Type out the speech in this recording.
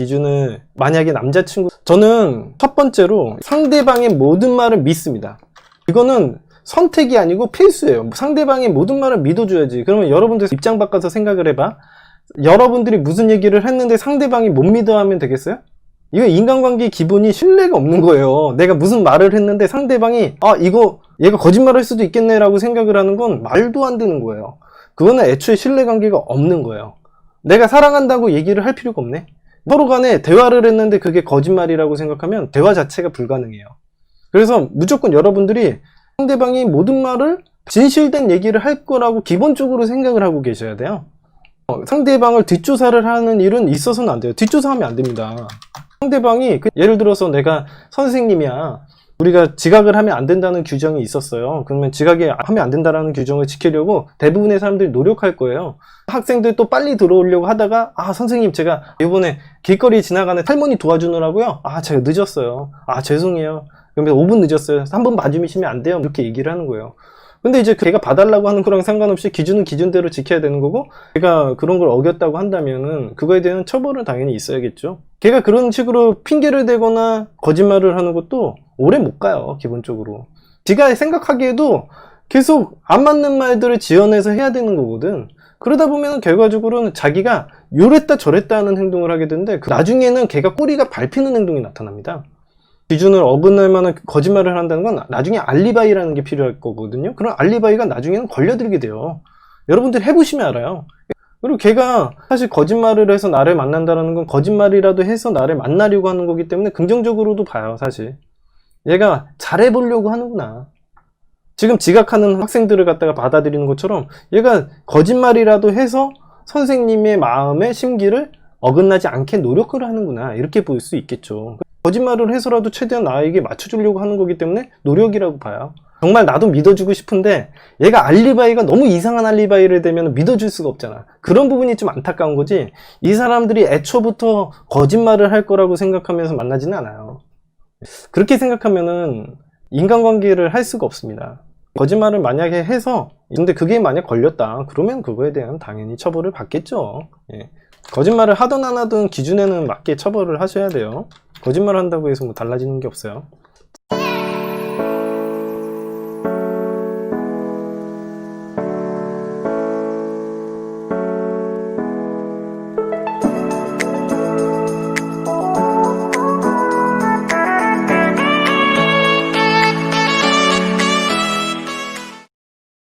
기준은 만약에 남자친구 저는 첫 번째로 상대방의 모든 말을 믿습니다. 이거는 선택이 아니고 필수예요. 상대방의 모든 말을 믿어줘야지. 그러면 여러분들 입장 바꿔서 생각을 해봐. 여러분들이 무슨 얘기를 했는데 상대방이 못 믿어 하면 되겠어요? 이거 인간관계 기본이 신뢰가 없는 거예요. 내가 무슨 말을 했는데 상대방이 아 이거 얘가 거짓말을 할 수도 있겠네 라고 생각을 하는 건 말도 안 되는 거예요. 그거는 애초에 신뢰관계가 없는 거예요. 내가 사랑한다고 얘기를 할 필요가 없네. 서로 간에 대화를 했는데 그게 거짓말이라고 생각하면 대화 자체가 불가능해요. 그래서 무조건 여러분들이 상대방이 모든 말을 진실된 얘기를 할 거라고 기본적으로 생각을 하고 계셔야 돼요. 어, 상대방을 뒷조사를 하는 일은 있어서는 안 돼요. 뒷조사하면 안 됩니다. 상대방이 그- 예를 들어서 내가 선생님이야. 우리가 지각을 하면 안 된다는 규정이 있었어요. 그러면 지각이 하면 안 된다는 규정을 지키려고 대부분의 사람들이 노력할 거예요. 학생들 또 빨리 들어오려고 하다가 아 선생님 제가 이번에 길거리 지나가는 할머니 도와주느라고요. 아 제가 늦었어요. 아 죄송해요. 그러면 5분 늦었어요. 한번 봐주시면 안 돼요. 이렇게 얘기를 하는 거예요. 근데 이제 걔가 봐달라고 하는 거랑 상관없이 기준은 기준대로 지켜야 되는 거고 걔가 그런 걸 어겼다고 한다면은 그거에 대한 처벌은 당연히 있어야겠죠. 걔가 그런 식으로 핑계를 대거나 거짓말을 하는 것도 오래 못 가요. 기본적으로. 지가 생각하기에도 계속 안 맞는 말들을 지어내서 해야 되는 거거든. 그러다 보면 결과적으로는 자기가 요랬다 저랬다 하는 행동을 하게 되는데 그 나중에는 걔가 꼬리가 밟히는 행동이 나타납니다. 기준을 어긋날 만한 거짓말을 한다는 건 나중에 알리바이라는 게 필요할 거거든요. 그런 알리바이가 나중에는 걸려들게 돼요. 여러분들 해보시면 알아요. 그리고 걔가 사실 거짓말을 해서 나를 만난다는 건 거짓말이라도 해서 나를 만나려고 하는 거기 때문에 긍정적으로도 봐요, 사실. 얘가 잘해보려고 하는구나. 지금 지각하는 학생들을 갖다가 받아들이는 것처럼 얘가 거짓말이라도 해서 선생님의 마음의 심기를 어긋나지 않게 노력을 하는구나. 이렇게 볼 수 있겠죠. 거짓말을 해서라도 최대한 나에게 맞춰주려고 하는 거기 때문에 노력이라고 봐요. 정말 나도 믿어주고 싶은데 얘가 알리바이가 너무 이상한 알리바이를 대면 믿어줄 수가 없잖아. 그런 부분이 좀 안타까운 거지. 이 사람들이 애초부터 거짓말을 할 거라고 생각하면서 만나지는 않아요. 그렇게 생각하면은 인간관계를 할 수가 없습니다. 거짓말을 만약에 해서 근데 그게 만약 걸렸다 그러면 그거에 대한 당연히 처벌을 받겠죠. 예. 거짓말을 하든 안 하든 기준에는 맞게 처벌을 하셔야 돼요. 거짓말 한다고 해서 뭐 달라지는 게 없어요.